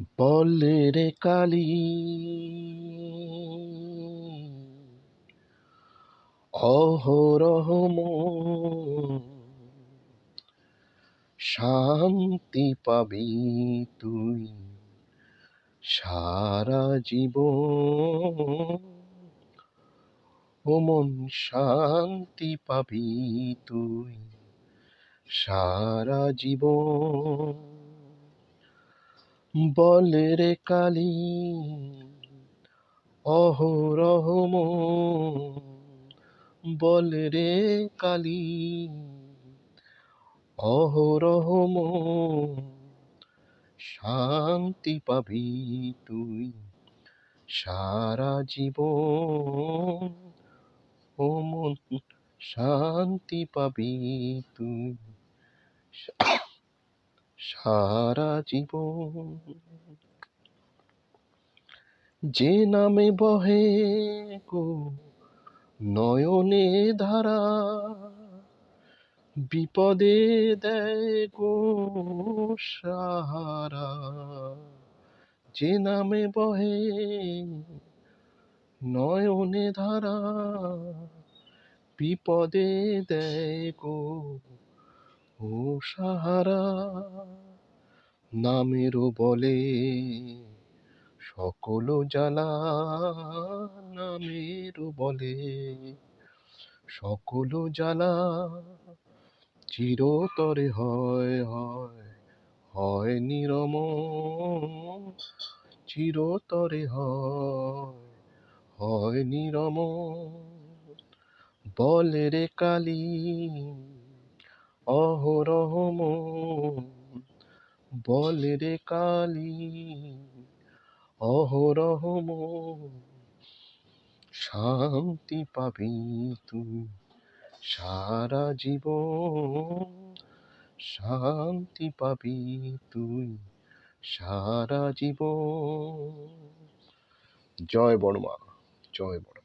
বলে রে কালী। অহরহ মন শান্তি পাবি তুই। সারা জীব মন শান্তি পাবি তুই। সারা জীবন বলে রে কালী, অহরহ বলে রে কালী, অহরহ শান্তি পাবি তুই সারা জীবন। ও মন, শান্তি পাবি তুই সারা জীবন। যে নামে বহে গো নয়নে ধারা, বিপদে দেয় গো সাহারা। যে নামে বহে নয়নে ধারা, বিপদে দেয় গো ও সাহারা। নামেরও বলে, সকল জ্বালা নামেরও বলে, সকল জ্বালা চিরতরে হয় হয় হয় নিরম চিরতরে হয় হয় নিরম বলে রে কালী অহরহ বলে রে কালী, অহরহ শান্তি পাবি তুই সারা জীবন শান্তি পাবি তুই, সারা জীবন। জয় বড়মা, জয় বড়